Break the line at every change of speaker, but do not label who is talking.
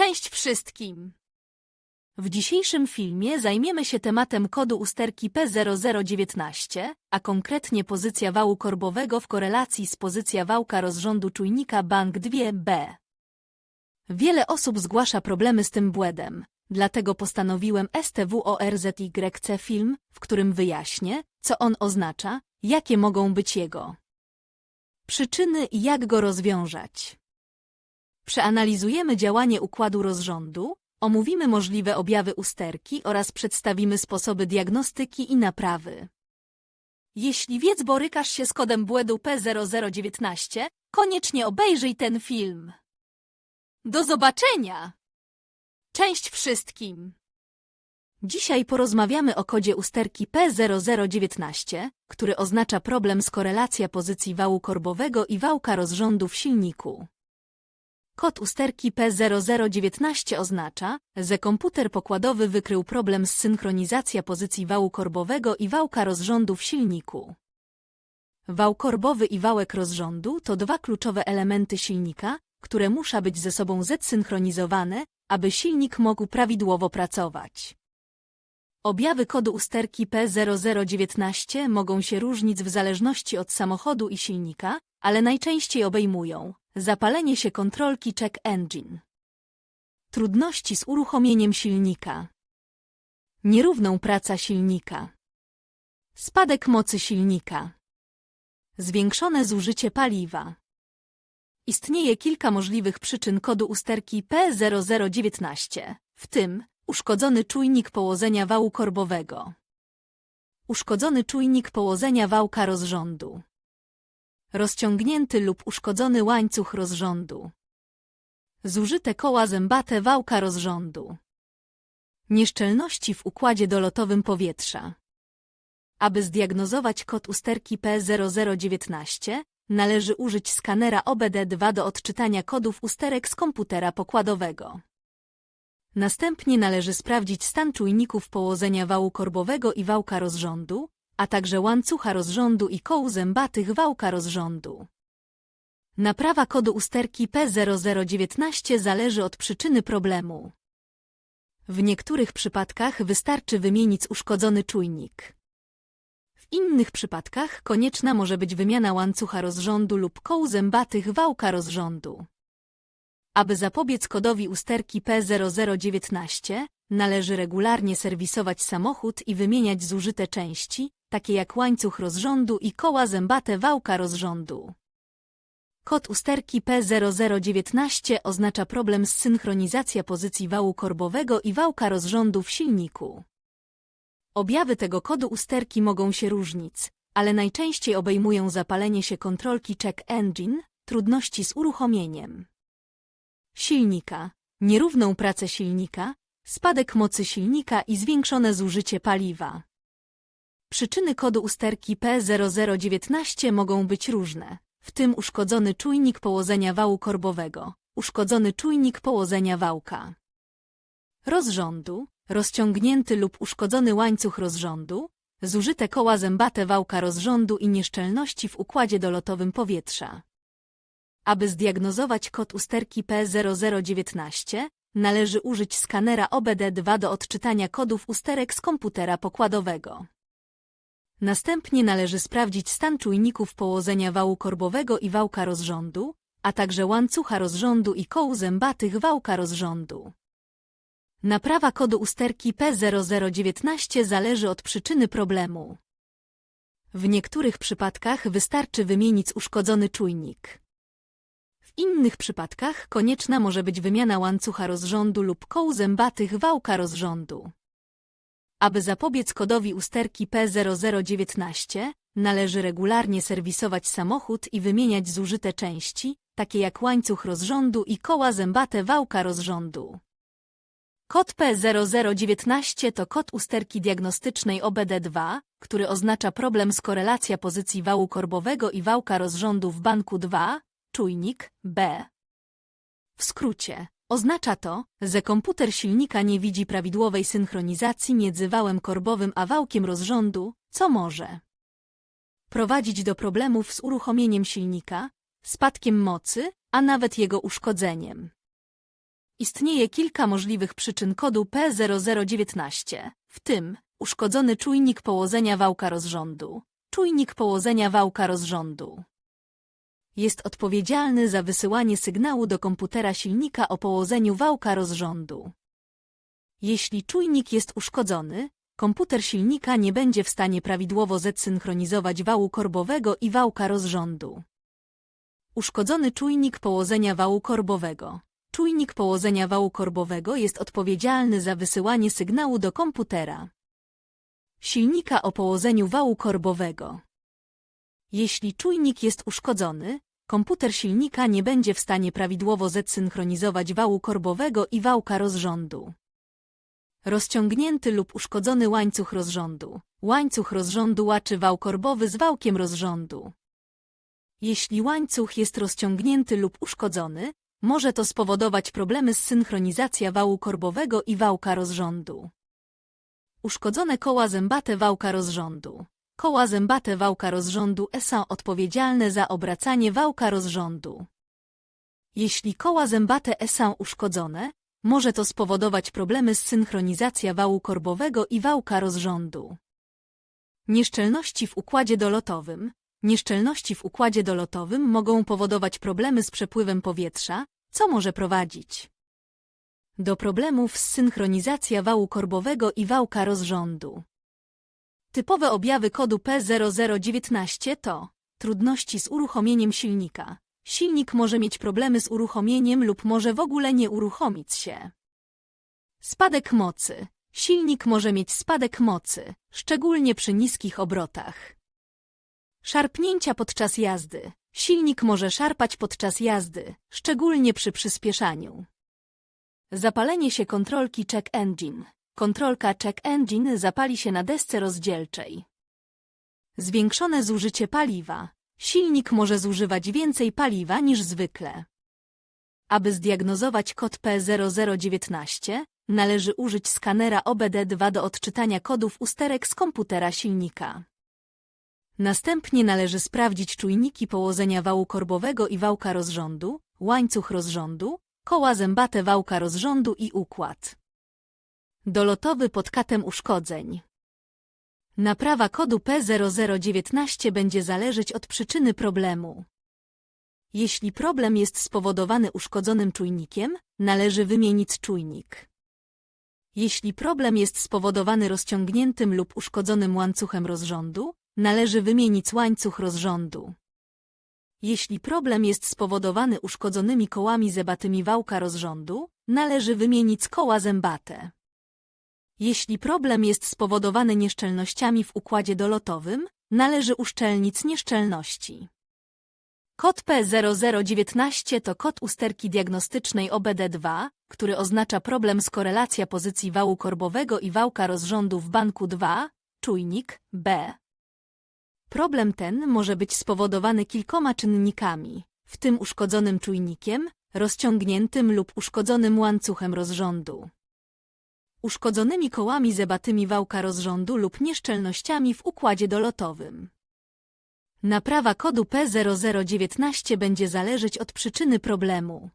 Cześć wszystkim! W dzisiejszym filmie zajmiemy się tematem kodu usterki P0019, a konkretnie pozycja wału korbowego w korelacji z pozycja wałka rozrządu czujnika Bank 2B. Wiele osób zgłasza problemy z tym błędem, dlatego postanowiłem STWORZYC film, w którym wyjaśnię, co on oznacza, jakie mogą być jego przyczyny i jak go rozwiązać. Przeanalizujemy działanie układu rozrządu, omówimy możliwe objawy usterki oraz przedstawimy sposoby diagnostyki i naprawy. Jeśli wiedz borykasz się z kodem błędu P0019, koniecznie obejrzyj ten film. Do zobaczenia! Cześć wszystkim! Dzisiaj porozmawiamy o kodzie usterki P0019, który oznacza problem z korelacja pozycji wału korbowego i wałka rozrządu w silniku. Kod usterki P0019 oznacza, że komputer pokładowy wykrył problem z synchronizacja pozycji wału korbowego i wałka rozrządu w silniku. Wał korbowy i wałek rozrządu to dwa kluczowe elementy silnika, które muszą być ze sobą zsynchronizowane, aby silnik mógł prawidłowo pracować. Objawy kodu usterki P0019 mogą się różnić w zależności od samochodu i silnika, ale najczęściej obejmują zapalenie się kontrolki check engine, trudności z uruchomieniem silnika, nierówną praca silnika, spadek mocy silnika, zwiększone zużycie paliwa. Istnieje kilka możliwych przyczyn kodu usterki P0019, w tym uszkodzony czujnik położenia wału korbowego, uszkodzony czujnik położenia wałka rozrządu, rozciągnięty lub uszkodzony łańcuch rozrządu, zużyte koła zębate wałka rozrządu, nieszczelności w układzie dolotowym powietrza. Aby zdiagnozować kod usterki P0019, należy użyć skanera OBD2 do odczytania kodów usterek z komputera pokładowego. Następnie należy sprawdzić stan czujników położenia wału korbowego i wałka rozrządu, a także łańcucha rozrządu i koł zębatych wałka rozrządu. Naprawa kodu usterki P0019 zależy od przyczyny problemu. W niektórych przypadkach wystarczy wymienić uszkodzony czujnik. W innych przypadkach konieczna może być wymiana łańcucha rozrządu lub koł zębatych wałka rozrządu. Aby zapobiec kodowi usterki P0019, należy regularnie serwisować samochód i wymieniać zużyte części, takie jak łańcuch rozrządu i koła zębate wałka rozrządu. Kod usterki P0019 oznacza problem z synchronizacja pozycji wału korbowego i wałka rozrządu w silniku. Objawy tego kodu usterki mogą się różnić, ale najczęściej obejmują zapalenie się kontrolki check engine, trudności z uruchomieniem silnika, nierówną pracę silnika, spadek mocy silnika i zwiększone zużycie paliwa. Przyczyny kodu usterki P0019 mogą być różne, w tym uszkodzony czujnik położenia wału korbowego, uszkodzony czujnik położenia wałka. Rozrządu, rozciągnięty lub uszkodzony łańcuch rozrządu, zużyte koła zębate wałka rozrządu i nieszczelności w układzie dolotowym powietrza. Aby zdiagnozować kod usterki P0019, należy użyć skanera OBD2 do odczytania kodów usterek z komputera pokładowego. Następnie należy sprawdzić stan czujników położenia wału korbowego i wałka rozrządu, a także łańcucha rozrządu i koł zębatych wałka rozrządu. Naprawa kodu usterki P0019 zależy od przyczyny problemu. W niektórych przypadkach wystarczy wymienić uszkodzony czujnik. W innych przypadkach konieczna może być wymiana łańcucha rozrządu lub koł zębatych wałka rozrządu. Aby zapobiec kodowi usterki P0019, należy regularnie serwisować samochód i wymieniać zużyte części, takie jak łańcuch rozrządu i koła zębate wałka rozrządu. Kod P0019 to kod usterki diagnostycznej OBD2, który oznacza problem z korelacja pozycji wału korbowego i wałka rozrządu w banku 2, czujnik B. W skrócie, oznacza to, że komputer silnika nie widzi prawidłowej synchronizacji między wałem korbowym a wałkiem rozrządu, co może prowadzić do problemów z uruchomieniem silnika, spadkiem mocy, a nawet jego uszkodzeniem. Istnieje kilka możliwych przyczyn kodu P0019, w tym uszkodzony czujnik położenia wałka rozrządu. Czujnik położenia wałka rozrządu jest odpowiedzialny za wysyłanie sygnału do komputera silnika o położeniu wałka rozrządu. Jeśli czujnik jest uszkodzony, komputer silnika nie będzie w stanie prawidłowo zsynchronizować wału korbowego i wałka rozrządu. Uszkodzony czujnik położenia wału korbowego. Czujnik położenia wału korbowego jest odpowiedzialny za wysyłanie sygnału do komputera silnika o położeniu wału korbowego. Jeśli czujnik jest uszkodzony, komputer silnika nie będzie w stanie prawidłowo zsynchronizować wału korbowego i wałka rozrządu. Rozciągnięty lub uszkodzony łańcuch rozrządu. Łańcuch rozrządu łaczy wał korbowy z wałkiem rozrządu. Jeśli łańcuch jest rozciągnięty lub uszkodzony, może to spowodować problemy z synchronizacja wału korbowego i wałka rozrządu. Uszkodzone koła zębate wałka rozrządu. Koła zębate wałka rozrządu są odpowiedzialne za obracanie wałka rozrządu. Jeśli koła zębate są uszkodzone, może to spowodować problemy z synchronizacja wału korbowego i wałka rozrządu. Nieszczelności w układzie dolotowym. Nieszczelności w układzie dolotowym mogą powodować problemy z przepływem powietrza, co może prowadzić do problemów z synchronizacja wału korbowego i wałka rozrządu. Typowe objawy kodu P0019 to trudności z uruchomieniem silnika. Silnik może mieć problemy z uruchomieniem lub może w ogóle nie uruchomić się. Spadek mocy. Silnik może mieć spadek mocy, szczególnie przy niskich obrotach. Szarpnięcia podczas jazdy. Silnik może szarpać podczas jazdy, szczególnie przy przyspieszaniu. Zapalenie się kontrolki check engine. Kontrolka check engine zapali się na desce rozdzielczej. Zwiększone zużycie paliwa. Silnik może zużywać więcej paliwa niż zwykle. Aby zdiagnozować kod P0019, należy użyć skanera OBD2 do odczytania kodów usterek z komputera silnika. Następnie należy sprawdzić czujniki położenia wału korbowego i wałka rozrządu, łańcuch rozrządu, koła zębate wałka rozrządu i układ. Dolotowy pod katem uszkodzeń. Naprawa kodu P0019 będzie zależeć od przyczyny problemu. Jeśli problem jest spowodowany uszkodzonym czujnikiem, należy wymienić czujnik. Jeśli problem jest spowodowany rozciągniętym lub uszkodzonym łańcuchem rozrządu, należy wymienić łańcuch rozrządu. Jeśli problem jest spowodowany uszkodzonymi kołami zębatymi wałka rozrządu, należy wymienić koła zębate. Jeśli problem jest spowodowany nieszczelnościami w układzie dolotowym, należy uszczelnić nieszczelności. Kod P0019 to kod usterki diagnostycznej OBD2, który oznacza problem z korelacja pozycji wału korbowego i wałka rozrządu w banku 2, czujnik B. Problem ten może być spowodowany kilkoma czynnikami, w tym uszkodzonym czujnikiem, rozciągniętym lub uszkodzonym łańcuchem rozrządu. Uszkodzonymi kołami zebatymi wałka rozrządu lub nieszczelnościami w układzie dolotowym. Naprawa kodu P0019 będzie zależeć od przyczyny problemu.